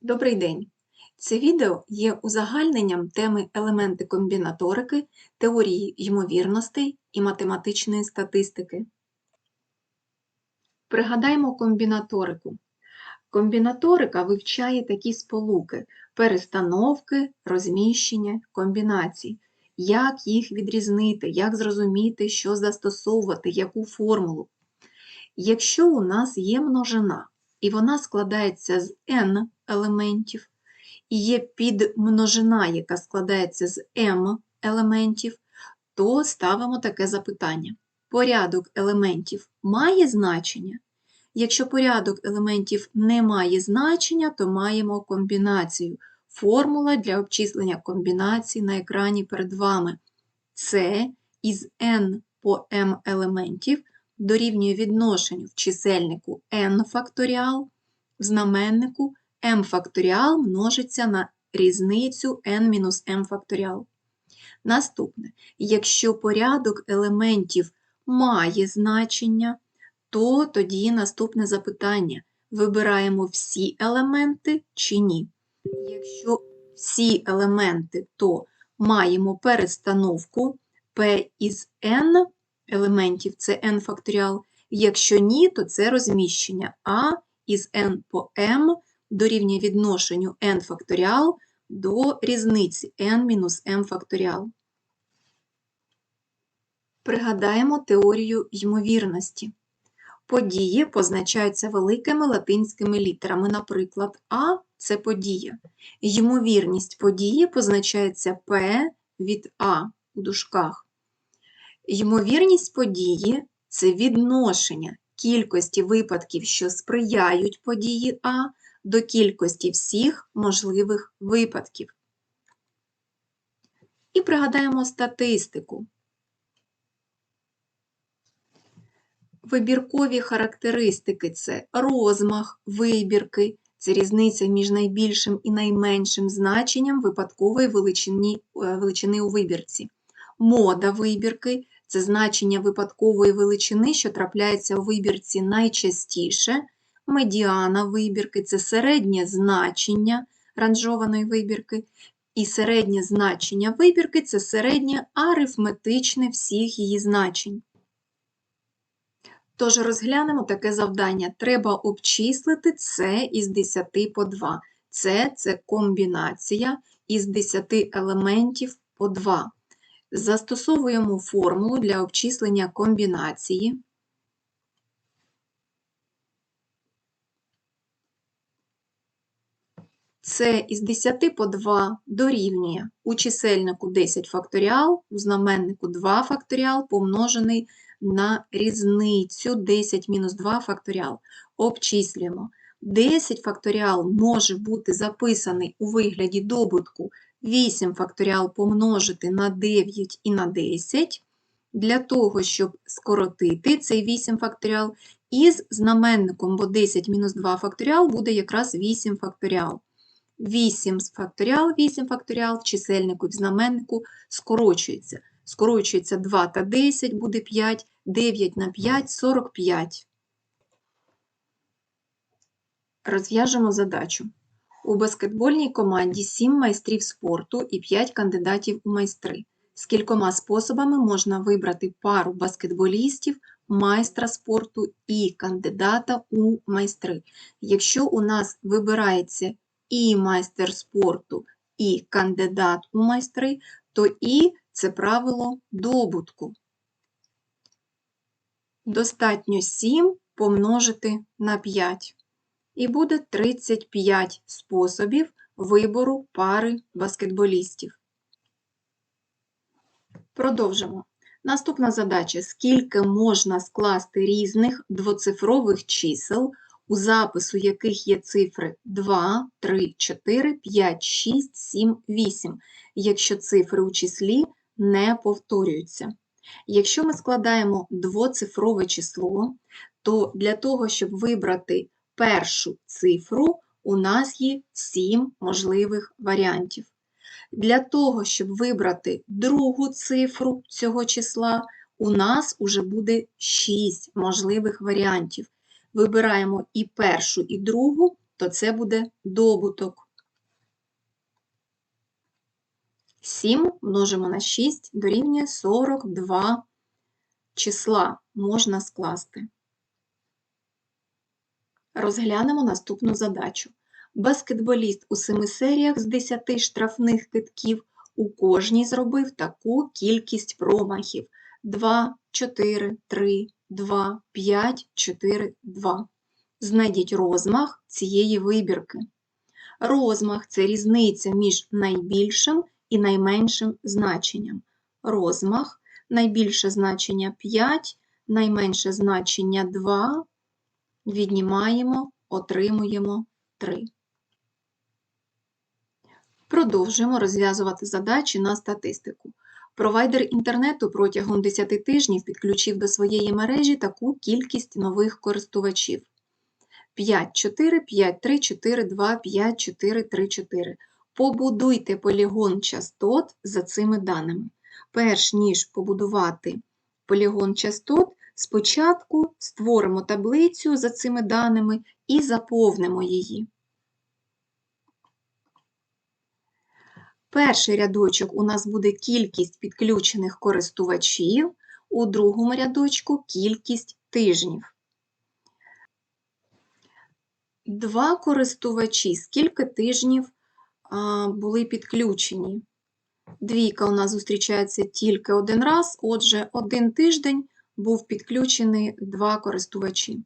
Добрий день! Це відео є узагальненням теми елементи комбінаторики, теорії ймовірностей і математичної статистики. Пригадаємо комбінаторику. Комбінаторика вивчає такі сполуки перестановки, розміщення, комбінації. Як їх відрізнити, як зрозуміти, що застосовувати, яку формулу. Якщо у нас є множина, і вона складається з n елементів, і є підмножина, яка складається з m елементів, то ставимо таке запитання. Порядок елементів має значення? Якщо порядок елементів не має значення, то маємо комбінацію. Формула для обчислення комбінацій на екрані перед вами. Це із n по m елементів дорівнює відношенню в чисельнику n факторіал, в знаменнику m факторіал множиться на різницю n-m факторіал. Наступне, якщо порядок елементів має значення, то тоді наступне запитання: вибираємо всі елементи чи ні. Якщо всі елементи, то маємо перестановку P із n елементів це n факторіал. Якщо ні, то це розміщення А із n по m дорівнює відношенню n факторіал до різниці n-m факторіал. Пригадаємо теорію ймовірності. Події позначаються великими латинськими літерами, наприклад, А це подія. Ймовірність події позначається P від А у дужках. Ймовірність події це відношення кількості випадків, що сприяють події А, до кількості всіх можливих випадків. І пригадаємо статистику. Вибіркові характеристики це розмах, вибірки, це різниця між найбільшим і найменшим значенням випадкової величини, е, величини у вибірці. Мода вибірки це значення випадкової величини, що трапляється у вибірці найчастіше. Медіана вибірки це середнє значення ранжованої вибірки. І середнє значення вибірки це середнє арифметичне всіх її значень. Тож розглянемо таке завдання. Треба обчислити це із 10 по 2. Це це комбінація із 10 елементів по 2. Застосовуємо формулу для обчислення комбінації. Це із 10 по 2 дорівнює у чисельнику 10 факторіал, у знаменнику 2 факторіал помножений на різницю 10 мінус 2 факторіал. Обчислюємо. 10 факторіал може бути записаний у вигляді добутку 8 факторіал помножити на 9 і на 10, для того, щоб скоротити цей 8 факторіал, із знаменником, бо 10 мінус 2 факторіал буде якраз 8 факторіал. 8 факторіал, 8 факторіал в чисельнику і в знаменнику скорочується. Скорочується 2 та 10, буде 5, 9 на 5 45. Розв'яжемо задачу. У баскетбольній команді 7 майстрів спорту і 5 кандидатів у майстри. З кількома способами можна вибрати пару баскетболістів, майстра спорту і кандидата у майстри. Якщо у нас вибирається і майстер спорту, і кандидат у майстри, то і це правило добутку. Достатньо 7 помножити на 5 і буде 35 способів вибору пари баскетболістів. Продовжимо. Наступна задача: скільки можна скласти різних двоцифрових чисел, у запису яких є цифри 2, 3, 4, 5, 6, 7, 8, якщо цифри у числі не повторюються. Якщо ми складаємо двоцифрове число, то для того, щоб вибрати першу цифру у нас є 7 можливих варіантів. Для того, щоб вибрати другу цифру цього числа, у нас уже буде 6 можливих варіантів. Вибираємо і першу, і другу, то це буде добуток. 7 множимо на 6 дорівнює 42 числа можна скласти. Розглянемо наступну задачу. Баскетболіст у семи серіях з 10 штрафних китків у кожній зробив таку кількість промахів: 2, 4, 3, 2, 5, 4, 2. Знайдіть розмах цієї вибірки. Розмах це різниця між найбільшим і найменшим значенням. Розмах найбільше значення 5, найменше значення 2, віднімаємо, отримуємо 3. Продовжуємо розв'язувати задачі на статистику. Провайдер інтернету протягом 10 тижнів підключив до своєї мережі таку кількість нових користувачів. 5, 4, 5, 3, 4, 2, 5, 4, 3, 4. Побудуйте полігон частот за цими даними. Перш ніж побудувати полігон частот, спочатку створимо таблицю за цими даними і заповнимо її. Перший рядочок у нас буде кількість підключених користувачів, у другому рядочку кількість тижнів. Два користувачі, скільки тижнів були підключені? Двійка у нас зустрічається тільки один раз, отже, один тиждень був підключений два користувачі.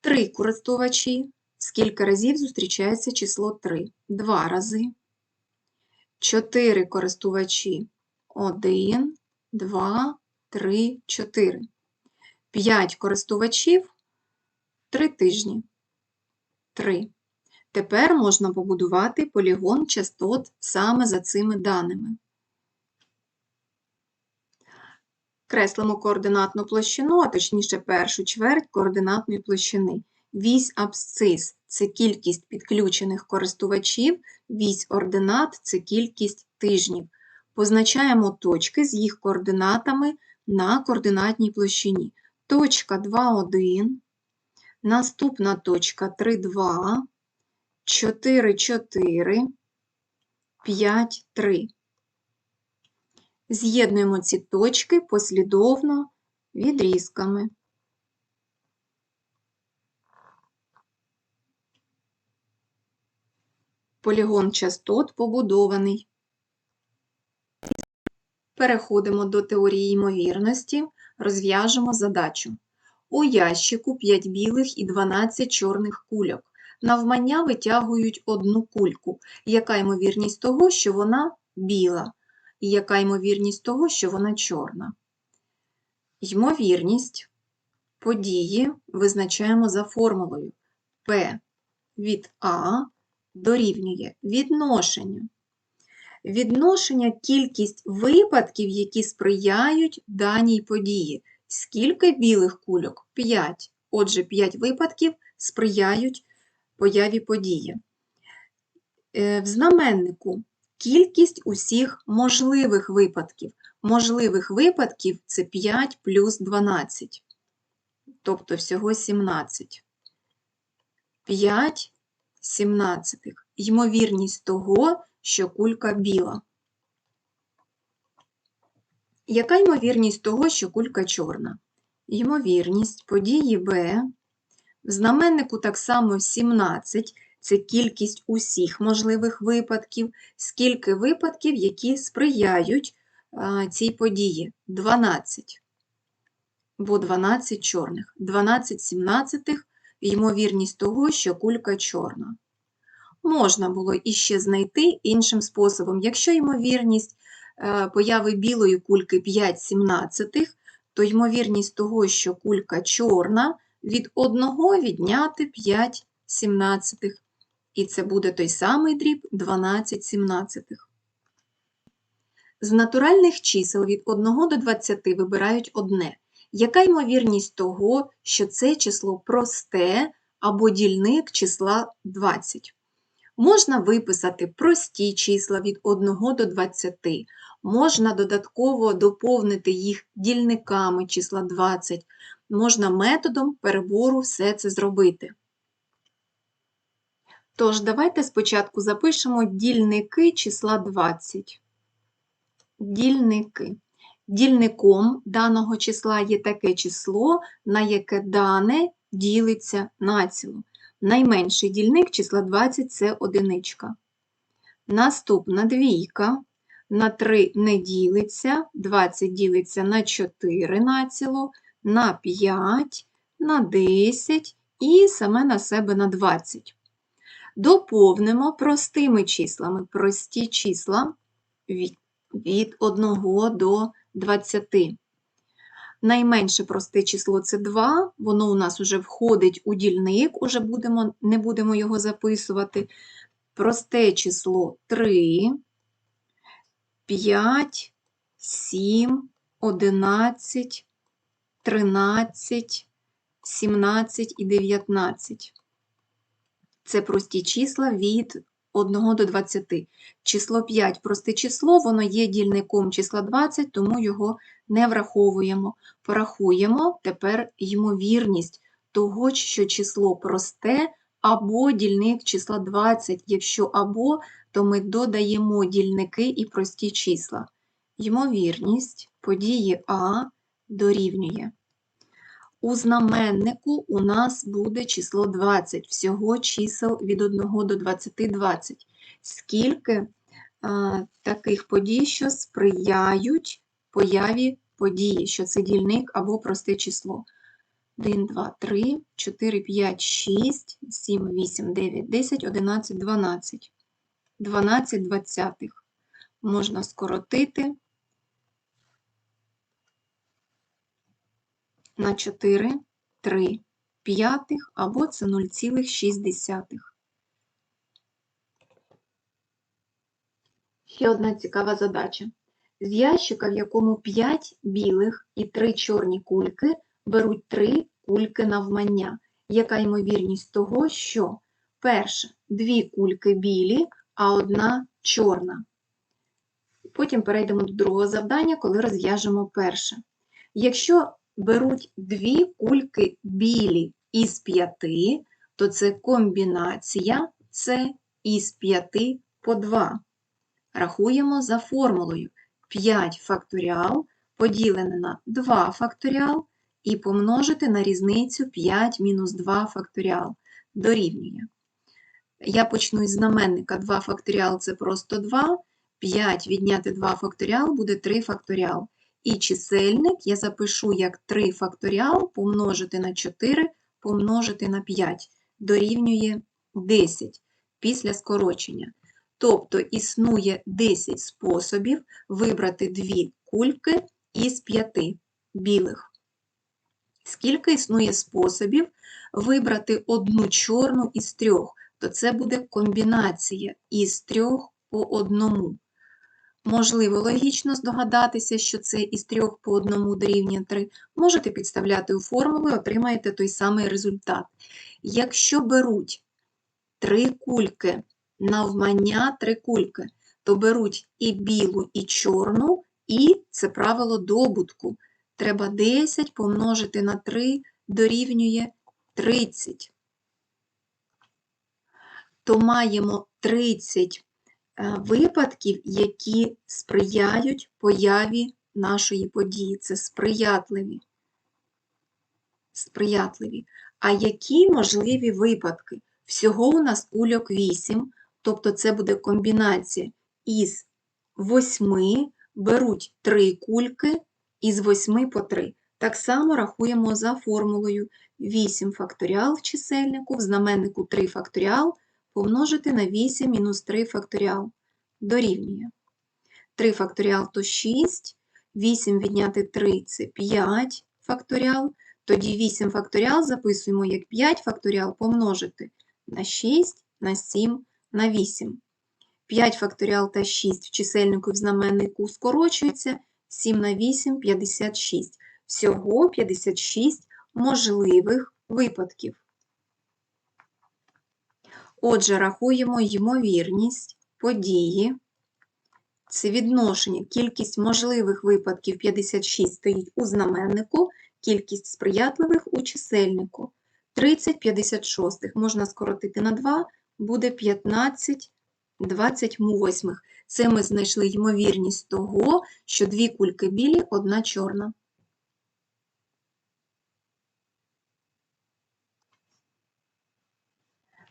Три користувачі, скільки разів зустрічається число 3? Два рази. 4 користувачі 1, 2, 3, 4. 5 користувачів 3 тижні. 3. Тепер можна побудувати полігон частот саме за цими даними. Креслимо координатну площину, а точніше першу чверть координатної площини. Вісь абсцис це кількість підключених користувачів, вісь ординат це кількість тижнів. Позначаємо точки з їх координатами на координатній площині. Точка 2,1, наступна точка 3,2, 4,4, 5,3. З'єднуємо ці точки послідовно відрізками. Полігон частот побудований. Переходимо до теорії ймовірності, розв'яжемо задачу. У ящику 5 білих і 12 чорних кульок. Навмання витягують одну кульку. Яка ймовірність того, що вона біла? І яка ймовірність того, що вона чорна? Ймовірність події визначаємо за формулою P від А дорівнює відношенню. Відношення кількість випадків, які сприяють даній події. Скільки білих кульок? 5. Отже, 5 випадків сприяють появі події. Е, в знаменнику кількість усіх можливих випадків. Можливих випадків це 5 плюс 12, тобто всього 17. 5 сімнадцятих. Ймовірність того, що кулька біла. Яка ймовірність того, що кулька чорна? Ймовірність події Б. В знаменнику так само 17 це кількість усіх можливих випадків, скільки випадків, які сприяють цій події 12. Бо 12 чорних. 12 сімнадцятих ймовірність того, що кулька чорна. Можна було іще знайти іншим способом. Якщо ймовірність е, появи білої кульки 5 сімнадцятих, то ймовірність того, що кулька чорна, від 1 відняти 5 сімнадцятих. І це буде той самий дріб 12 сімнадцятих. З натуральних чисел від 1 до 20 вибирають одне. Яка ймовірність того, що це число просте або дільник числа 20? Можна виписати прості числа від 1 до 20, можна додатково доповнити їх дільниками числа 20, можна методом перебору все це зробити. Тож, давайте спочатку запишемо дільники числа 20. Дільники. Дільником даного числа є таке число, на яке дане ділиться націло. Найменший дільник числа 20 це одиничка. Наступна двійка. На 3 не ділиться, 20 ділиться на 4 націло, на 5, на 10 і саме на себе на 20. Доповнимо простими числами. Прості числа від, від 1 до 20. Найменше просте число це 2, воно у нас вже входить у дільник, уже будемо, не будемо його записувати. Просте число 3, 5, 7, 11, 13, 17 і 19. Це прості числа від 1 до 20. Число 5 просте число, воно є дільником числа 20, тому його не враховуємо. Порахуємо тепер ймовірність того, що число просте або дільник числа 20. Якщо або, то ми додаємо дільники і прості числа. Ймовірність події А дорівнює. У знаменнику у нас буде число 20, всього чисел від 1 до 20 – 20. Скільки а, таких подій, що сприяють появі події, що це дільник або просте число. 1, 2, 3, 4, 5, 6, 7, 8, 9, 10, 11, 12. 12 двадцятих. Можна скоротити на 4, 3 п'ятих або це 0,6. Ще одна цікава задача. З ящика, в якому 5 білих і 3 чорні кульки, беруть 3 кульки навмання. Яка ймовірність того, що перше, дві кульки білі, а одна чорна. Потім перейдемо до другого завдання, коли розв'яжемо перше. Якщо беруть дві кульки білі із п'яти, то це комбінація це із п'яти по 2. Рахуємо за формулою 5 факторіал поділене на 2 факторіал і помножити на різницю 5 мінус 2 факторіал дорівнює. Я почну із знаменника 2 факторіал це просто 2, 5 відняти 2 факторіал буде 3 факторіал. І чисельник я запишу як 3 факторіал помножити на 4 помножити на 5 дорівнює 10 після скорочення. Тобто існує 10 способів вибрати дві кульки із 5 білих. Скільки існує способів вибрати одну чорну із трьох, то це буде комбінація із трьох по одному. Можливо, логічно здогадатися, що це із трьох по одному дорівнює 3. Можете підставляти у формулу і отримаєте той самий результат. Якщо беруть три кульки, навмання три кульки, то беруть і білу, і чорну, і це правило добутку. Треба 10 помножити на 3 дорівнює 30. То маємо 30 Е, випадків, які сприяють появі нашої події. Це сприятливі. сприятливі. А які можливі випадки? Всього у нас кульок 8, тобто це буде комбінація із 8 беруть 3 кульки із 8 по 3. Так само рахуємо за формулою 8 факторіал в чисельнику, в знаменнику 3 факторіал помножити на 8 мінус 3 факторіал дорівнює. 3 факторіал то 6, 8 відняти 3 це 5 факторіал. Тоді 8 факторіал записуємо як 5 факторіал помножити на 6, на 7, на 8. 5 факторіал та 6 в чисельнику в знаменнику скорочується, 7 на 8 56. Всього 56 можливих випадків. Отже, рахуємо ймовірність події. Це відношення, кількість можливих випадків 56 стоїть у знаменнику, кількість сприятливих у чисельнику. 30 56 можна скоротити на 2, буде 15 28. Це ми знайшли ймовірність того, що дві кульки білі, одна чорна.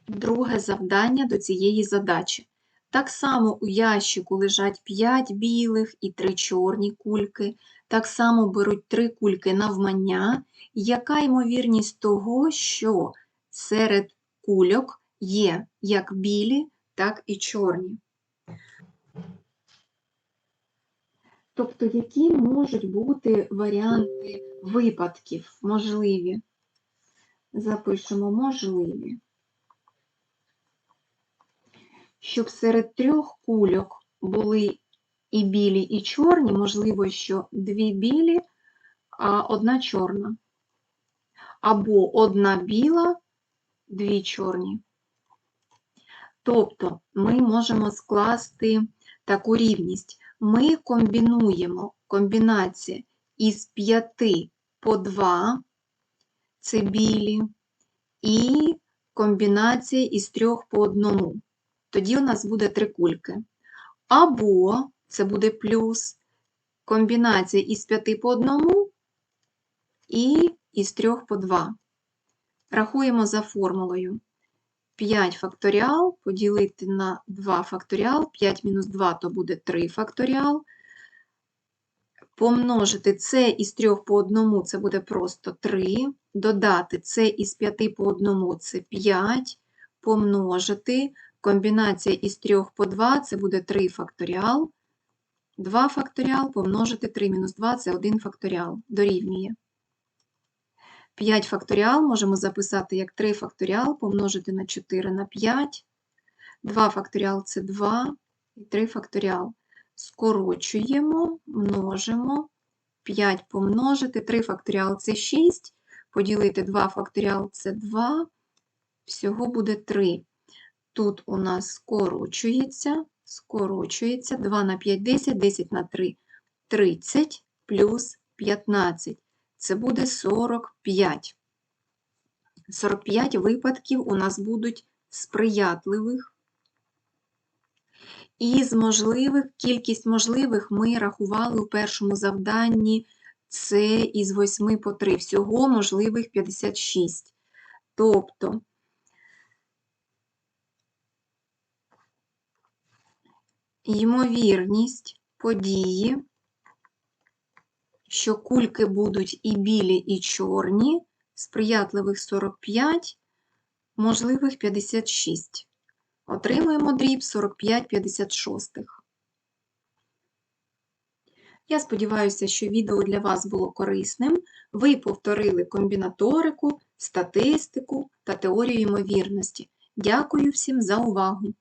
Друге завдання до цієї задачі. Так само у ящику лежать 5 білих і 3 чорні кульки. Так само беруть 3 кульки навмання. Яка ймовірність того, що серед кульок є як білі, так і чорні? Тобто, які можуть бути варіанти випадків можливі? Запишемо можливі. Щоб серед трьох кульок були і білі, і чорні, можливо, що дві білі, а одна чорна. Або одна біла, дві чорні. Тобто ми можемо скласти таку рівність. Ми комбінуємо комбінація із 5 по 2, це білі, і комбінація із 3 по 1. Тоді у нас буде три кульки. Або це буде плюс комбінація із 5 по 1 і із 3 по 2. Рахуємо за формулою. 5 факторіал поділити на 2 факторіал, 5 мінус 2 то буде 3 факторіал. Помножити це із 3 по 1 це буде просто 3. Додати це із 5 по 1 це 5. Помножити комбінація із 3 по 2 це буде 3 факторіал. 2 факторіал помножити 3 мінус 2 це 1 факторіал. Дорівнює. 5 факторіал можемо записати як 3 факторіал помножити на 4 на 5. 2 факторіал це 2 і 3 факторіал. Скорочуємо, множимо. 5 помножити, 3 факторіал це 6, поділити 2 факторіал це 2, всього буде 3. Тут у нас скорочується, скорочується 2 на 5 10, 10 на 3 30 плюс 15. Це буде 45. 45 випадків у нас будуть сприятливих. Із можливих, кількість можливих ми рахували у першому завданні це із 8 по 3. Всього можливих 56. Тобто, ймовірність події, що кульки будуть і білі, і чорні, сприятливих 45, можливих 56. Отримуємо дріб 45 56. Я сподіваюся, що відео для вас було корисним. Ви повторили комбінаторику, статистику та теорію ймовірності. Дякую всім за увагу!